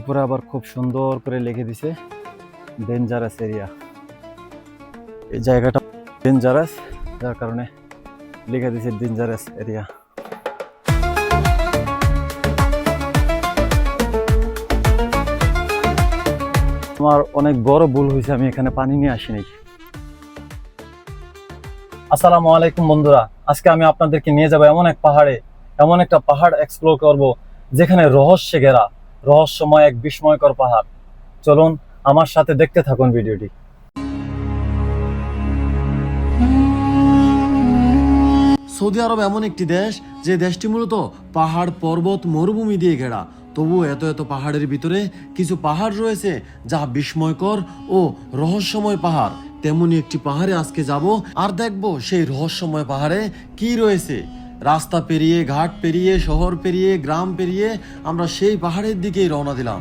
উপরে আবার খুব সুন্দর করে লিখে দিছে ডেঞ্জারাস এরিয়া এই জায়গাটা ডেঞ্জারাস যার কারণে লিখে দিছে ডেঞ্জারাস এরিয়া আমার অনেক বড় ভুল হয়েছে, আমি এখানে পানি নিয়ে আসিনি। আসসালামু আলাইকুম বন্ধুরা, আজকে আমি আপনাদেরকে নিয়ে যাব এমন এক পাহাড়ে, এমন একটা পাহাড় এক্সপ্লোর করব, যেখানে রহস্যে ঘেরা। রহস্যময় এক বিস্ময়কর পাহাড়। চলুন আমার সাথে দেখতে থাকুন ভিডিওটি। সৌদি আরব এমন একটি দেশ, যে দেশটি মূলত পাহাড়, পর্বত, মরুভূমি দিয়ে ঘেরা। তবু এত এত পাহাড়ের ভিতরে কিছু পাহাড় রয়েছে, যা বিস্ময়কর ও রহস্যময় পাহাড়। তেমনি একটি পাহাড়ে আজকে যাব আর দেখব সেই রহস্যময় পাহাড়ে কি রয়েছে। রাস্তা পেরিয়ে, ঘাট পেরিয়ে, শহর পেরিয়ে, গ্রাম পেরিয়ে আমরা সেই পাহাড়ের দিকেই রওনা দিলাম।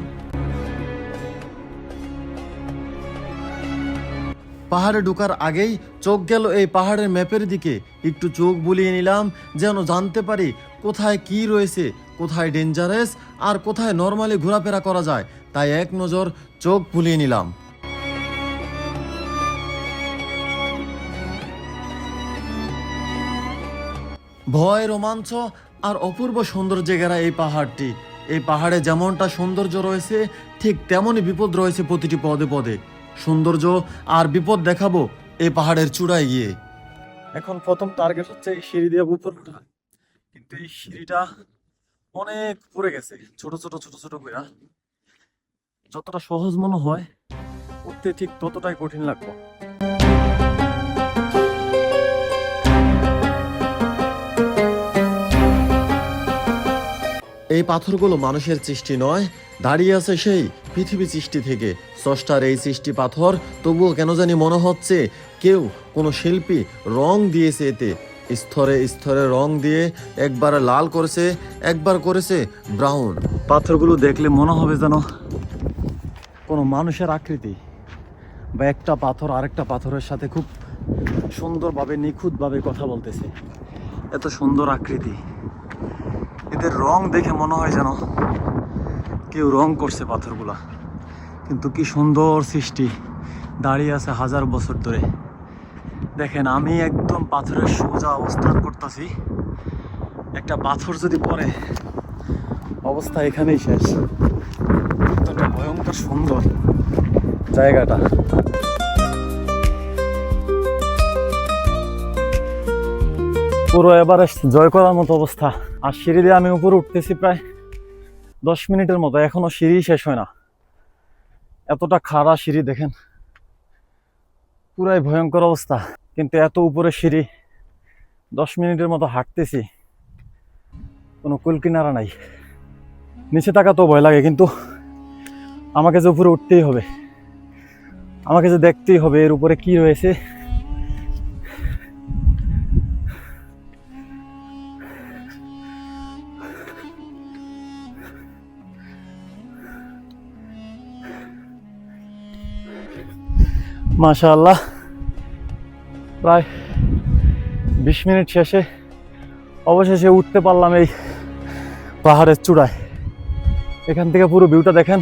পাহাড়ে ঢোকার আগেই চোখ গেল এই পাহাড়ের ম্যাপের দিকে। একটু চোখ বুলিয়ে নিলাম যেন জানতে পারি কোথায় কি রয়েছে, কোথায় ডেঞ্জারাস আর কোথায় নর্মালি ঘোরাফেরা করা যায়। তাই এক নজর চোখ বুলিয়ে নিলাম। ভয়, রোমাঞ্চ আর অপূর্ব সৌন্দর্যে ঘেরা এই পাহাড়টি। এই পাহাড়ে যেমনটা সৌন্দর্য রয়েছে, ঠিক তেমনই বিপদ রয়েছে প্রতিটি পদে পদে। সৌন্দর্য আর বিপদ দেখাবো এই পাহাড়ের চূড়ায় গিয়ে। এখন প্রথম টার্গেট হচ্ছে এই সিঁড়ি দিয়ে উপর ওঠা কিন্তু এই সিঁড়িটা অনেক পড়ে গেছে, ছোট ছোট ছোট ছোট করে যতটা সহজ মনে হয়, উঠতে ঠিক ততটাই কঠিন লাগবে। এই পাথরগুলো মানুষের সৃষ্টি নয়, দাঁড়িয়ে আছে সেই পৃথিবী সৃষ্টি থেকে। স্রষ্টার এই সৃষ্টি পাথর, তবুও কেন জানি মনে হচ্ছে কেউ কোনো শিল্পী রং দিয়েছে এতে। স্তরে স্তরে রং দিয়ে একবার লাল করেছে, একবার করেছে ব্রাউন। পাথরগুলো দেখলে মনে হবে যেন কোনো মানুষের আকৃতি বা একটা পাথর আরেকটা পাথরের সাথে খুব সুন্দরভাবে, নিখুঁতভাবে কথা বলতেছে। এত সুন্দর আকৃতি। এদের রং দেখে মনে হয় যেন কেউ রং করছে পাথরগুলা। কিন্তু কি সুন্দর সৃষ্টি। দাঁড়িয়ে আছে হাজার বছর ধরে। দেখেন, আমি একদম পাথরের সোজা অবস্থান করতেছি। একটা পাথর যদি পড়ে, অবস্থা এখানেই শেষ। ভয়ঙ্কর সুন্দর জায়গাটা। পুরো এবারে জয় করার মতো অবস্থা। আর সিঁড়ি দিয়ে আমি উপরে উঠতেছি প্রায় দশ মিনিটের মতো। এখনও সিঁড়ি শেষ হয় না। এতটা খাড়া সিঁড়ি দেখেন। পুরাই ভয়ঙ্কর অবস্থা। কিন্তু এত উপরে সিঁড়ি, দশ মিনিটের মতো হাঁটতেছি। কোনো কুল কিনারা নাই। নিচে থাকা তো ভয় লাগে, কিন্তু আমাকে যে উপরে উঠতেই হবে, আমাকে যে দেখতেই হবে, এর উপরে কি রয়েছে মাশাআল্লাহ। প্রায় বিশ মিনিট শেষে অবশেষে উঠতে পারলাম এই পাহাড়ের চূড়ায়। এখান থেকে পুরো ভিউটা দেখেন।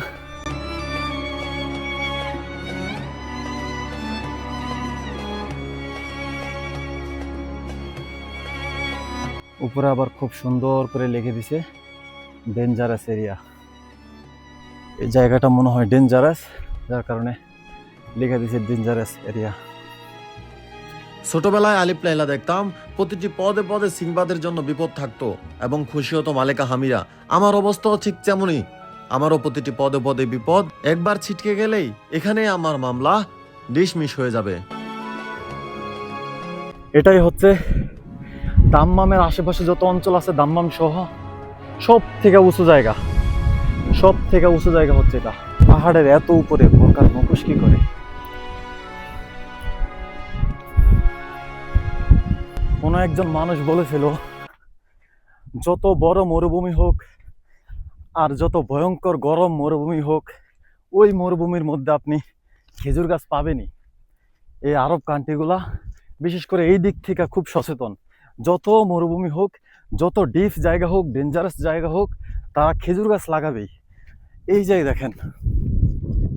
উপরে আবার খুব সুন্দর করে লিখে দিছে ডেঞ্জারাস এরিয়া এই জায়গাটা মনে হয় ডেঞ্জারাস যার কারণে লিখে দিছে ডেঞ্জারাস এরিয়া ছোটবেলায় আলিপ লাইলা দেখতাম প্রতিটি পদে পদে সিংবাদের জন্য বিপদ থাকতো এবং খুশি হতো মালেকা হামিরা। আমার অবস্থাও ঠিক তেমনই। আমারও প্রতিটি পদে পদে বিপদ। একবার ছিটকে গেলেই এখানে আমার মামলা ডিসমিস হয়ে যাবে। এটাই হচ্ছে দাম্মামের আশেপাশে যত অঞ্চল আছে দাম্মাম সহ সব থেকে উঁচু জায়গা। সব থেকে উঁচু জায়গা হচ্ছে এটা। পাহাড়ের এত উপরে ভোরকার মুখোশ কি করে? কোনো একজন মানুষ বলেছিল, যত বড় মরুভূমি হোক আর যত ভয়ঙ্কর গরম মরুভূমি হোক, ওই মরুভূমির মধ্যে আপনি খেজুর গাছ পাবেনই। এই আরব কান্ট্রিগুলা, বিশেষ করে এই দিক থেকে খুব সচেতন। যত মরুভূমি হোক, যত ডিপ জায়গা হোক, ডেঞ্জারাস জায়গা হোক, তারা খেজুর গাছ লাগাবেই। এই যে দেখেন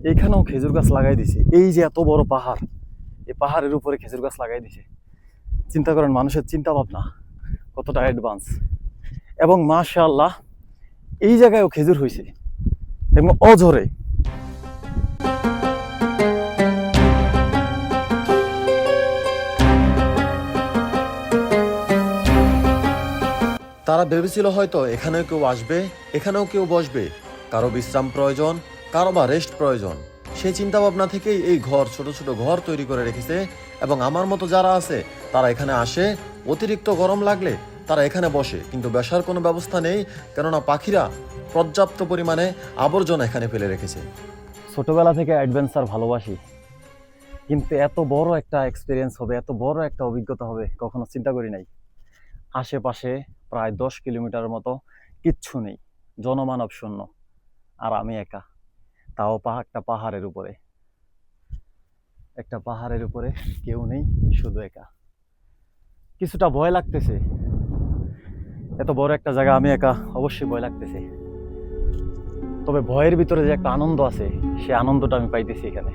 এইখানেও খেজুর গাছ লাগাই দিছে। এই যে এত বড় পাহাড়, এই পাহাড়ের উপরে খেজুর গাছ লাগাই দিছে। চিন্তা করেন, মানুষের চিন্তা ভাবনা কতটা অ্যাডভান্স এবং মাশাআল্লাহ, এই জায়গায়ও খেজুর হয়েছে এবং অঝরে। তারা ভেবেছিল হয়তো এখানেও কেউ আসবে, এখানেও কেউ বসবে। কারও বিশ্রাম প্রয়োজন, কারও বা রেস্ট প্রয়োজন। সেই চিন্তা ভাবনা থেকেই এই ঘর, ছোট ছোট ঘর তৈরি করে রেখেছে এবং আমার মতো যারা আছে তারা এখানে আসে, অতিরিক্ত গরম লাগলে তারা এখানে বসে। কিন্তু বসার কোনো ব্যবস্থা নেই, কেননা পাখিরা পর্যাপ্ত পরিমাণে আবর্জনা এখানে ফেলে রেখেছে। ছোটবেলা থেকে অ্যাডভেঞ্চার ভালোবাসি। কিন্তু এত বড় একটা এক্সপিরিয়েন্স হবে, এত বড় একটা অভিজ্ঞতা হবে, কখনো চিন্তা করি নাই। আশেপাশে প্রায় দশ কিলোমিটার মতো কিচ্ছু নেই, জনমানব শূন্য, আর আমি একা। তাও একটা পাহাড়ের উপরে। একটা পাহাড়ের উপরে কেউ নেই, শুধু একা। কিছুটা ভয় লাগতেছে। এত বড় একটা জায়গা আমি একা অবশ্যই ভয় লাগতেছে। তবে ভয়ের ভিতরে যে একটা আনন্দ আছে সেই আনন্দটা আমি পাইতেছি এখানে।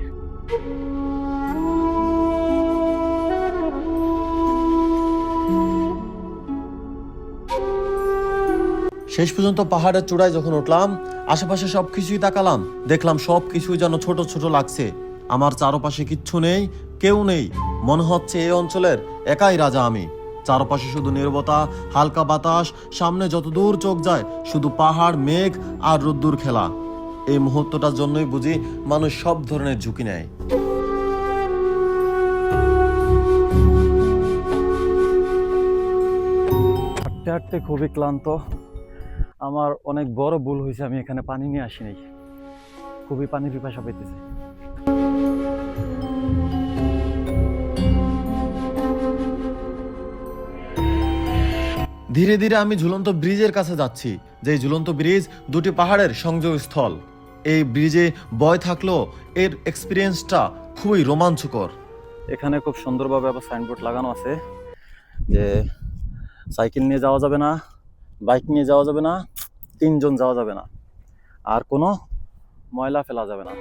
শেষ পর্যন্ত পাহাড়ের চূড়ায় যখন উঠলাম, আশেপাশে সব কিছুই তাকালাম। দেখলাম সব কিছুই যেন ছোট ছোট লাগছে। আমার চারপাশে কিচ্ছু নেই, কেউ নেই। মনে হচ্ছে এই অঞ্চলের একাই রাজা আমি। চারপাশে শুধু নীরবতা, হালকা বাতাস, সামনে যত দূর চোখ যায়, শুধু পাহাড়, মেঘ আর রোদ্দুর খেলা। এই মুহূর্তটার জন্যই বুঝি মানুষ সব ধরনের ঝুঁকি নেয়। হাঁটতে হাঁটতে খুবই ক্লান্ত। আমার অনেক বড় ভুল হয়েছে, আমি এখানে পানি নিয়ে আসিনি। খুবই পানি পিপাসা পেতেছে ধীরে ধীরে আমি ঝুলন্ত ব্রিজের কাছে যাচ্ছি যে ঝুলন্ত ব্রিজ দুটি পাহাড়ের সংযোগস্থল। এই ব্রিজে বয় থাকলেও এর এক্সপিরিয়েন্সটা খুবই রোমাঞ্চকর। এখানে খুব সুন্দরভাবে আবার সাইনবোর্ড লাগানো আছে, যে সাইকেল নিয়ে যাওয়া যাবে না, বাইক নিয়ে যাওয়া যাবে না, তিনজন যাওয়া যাবে না, আর কোনো ময়লা ফেলা যাবে না।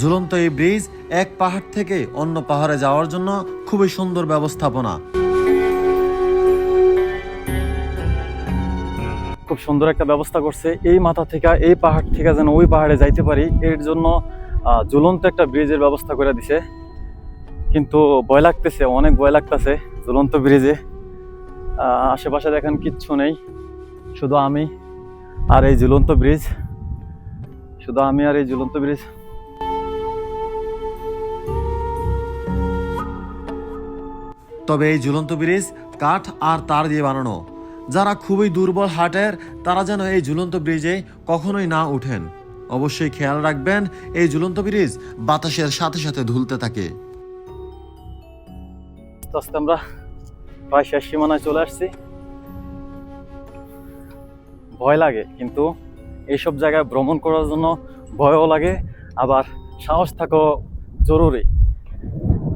ঝুলন্ত এই ব্রিজ এক পাহাড় থেকে অন্য পাহাড়ে যাওয়ার জন্য খুবই সুন্দর ব্যবস্থাপনা। খুব সুন্দর একটা ব্যবস্থা করছে। এই মাথা থেকে, এই পাহাড় থেকে যেন ওই পাহাড়ে যাইতে পারি, এর জন্য ঝুলন্ত একটা ব্রিজের ব্যবস্থা করে দিছে। কিন্তু ভয় লাগতেছে, অনেক ভয় লাগতেছে ঝুলন্ত ব্রিজে। আশেপাশে দেখেন কিচ্ছু নেই, শুধু আমি আর এই ঝুলন্ত ব্রিজ। শুধু আমি আর এই ঝুলন্ত ব্রিজ। তবে এই ঝুলন্ত ব্রিজ, কাঠ আর তার দিয়ে বানানো। যারা খুবই দুর্বল হার্টের, তারা যেন এই ঝুলন্ত ব্রিজে কখনোই না উঠেন। অবশ্যই খেয়াল রাখবেন, এই ঝুলন্ত ব্রিজ বাতাসের সাথে সাথে ধুলতে থাকে। আমরা প্রায় শেষ সীমানায় চলে আসছি। ভয় লাগে, কিন্তু এইসব জায়গায় ভ্রমণ করার জন্য ভয়ও লাগে, আবার সাহস থাকাও জরুরি।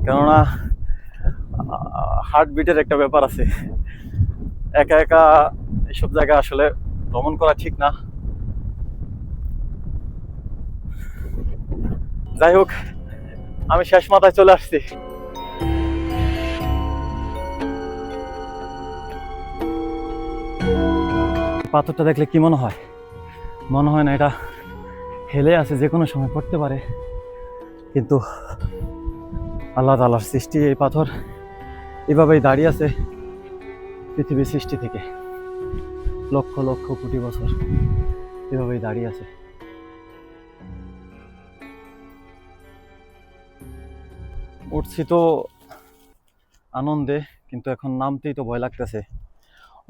কেননা হার্টবিটের একটা ব্যাপার আছে। একা একা এইসব জায়গা আসলে ভ্রমণ করা ঠিক না। যাই হোক, আমি শেষ মাথায় চলে আসছি। পাথরটা দেখলে কি মনে হয়? মনে হয় না, এটা হেলে আছে, যে কোনো সময় পড়তে পারে। কিন্তু আল্লাহ তালার সৃষ্টি এই পাথর। এভাবেই দাঁড়িয়ে আছে পৃথিবীর সৃষ্টি থেকে। লক্ষ লক্ষ কোটি বছর এভাবেই দাঁড়িয়ে আছে। উঠছি তো আনন্দে, কিন্তু এখন নামতেই তো ভয় লাগতেছে।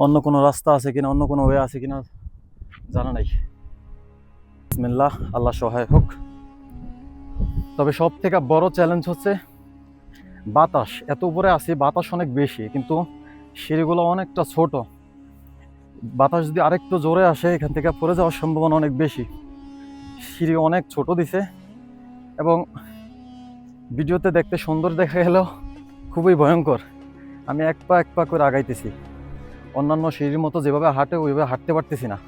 অন্য কোনো রাস্তা আছে কিনা, অন্য কোনো ওয়ে আছে কিনা জানা নাই। বিসমিল্লাহ, আল্লাহ সহায় হোক। তবে সব থেকে বড় চ্যালেঞ্জ হচ্ছে বাতাস, এত উপরে আছে, বাতাস অনেক বেশি, কিন্তু সিঁড়িগুলো অনেকটা ছোট। বাতাস যদি আরেকটু জোরে আসে, এখান থেকে পড়ে যাওয়ার সম্ভাবনা অনেক বেশি। সিঁড়ি অনেক ছোট দিছে, এবং ভিডিওতে দেখতে সুন্দর দেখা গেলেও খুবই ভয়ঙ্কর। আমি এক পা এক পা করে আগাইতেছি। অন্যান্য সিঁড়ির মতো যেভাবে হাঁটে, ওইভাবে হাঁটতে পারতেছি না।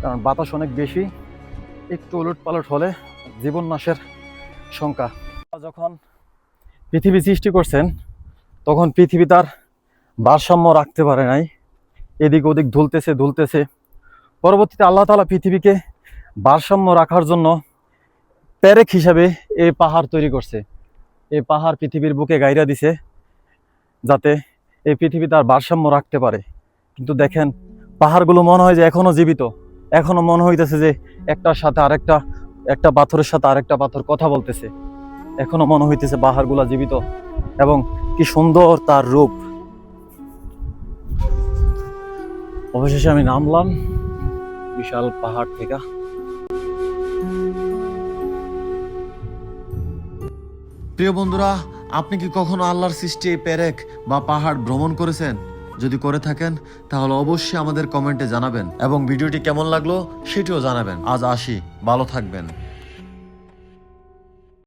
কারণ বাতাস অনেক বেশি, একটু উলট পালট হলে জীবন নাশের শঙ্কা। যখন পৃথিবী সৃষ্টি করছেন, তখন পৃথিবী তার ভারসাম্য রাখতে পারে নাই। এদিক ওদিক ধুলতেছে ধুলতেছে। পরবর্তীতে আল্লাহ তালা পৃথিবীকে ভারসাম্য রাখার জন্য প্যারেক হিসাবে এই পাহাড় তৈরি করছে। এই পাহাড় পৃথিবীর বুকে গাইরা দিছে, যাতে এই পৃথিবী তার ভারসাম্য রাখতে পারে। কিন্তু দেখেন, পাহাড়গুলো মনে হয় যে এখনও জীবিত। এখনও মনে হইতেছে যে একটার সাথে আরেকটা, একটা পাথরের সাথে আরেকটা পাথর কথা বলতেছে। এখনও মনে হইতেছে পাহাড়গুলা জীবিত। এবং কি সুন্দর তার রূপ। অবশেষে আমি নামলাম বিশাল পাহাড় থেকে। প্রিয় বন্ধুরা, আপনি কি কখনো আল্লাহর সৃষ্টি এই পেরেক বা পাহাড় ভ্রমণ করেছেন? যদি করে থাকেন, তাহলে অবশ্যই আমাদের কমেন্টে জানাবেন এবং ভিডিওটি কেমন লাগল সেটিও জানাবেন। আজ আসি, ভালো থাকবেন।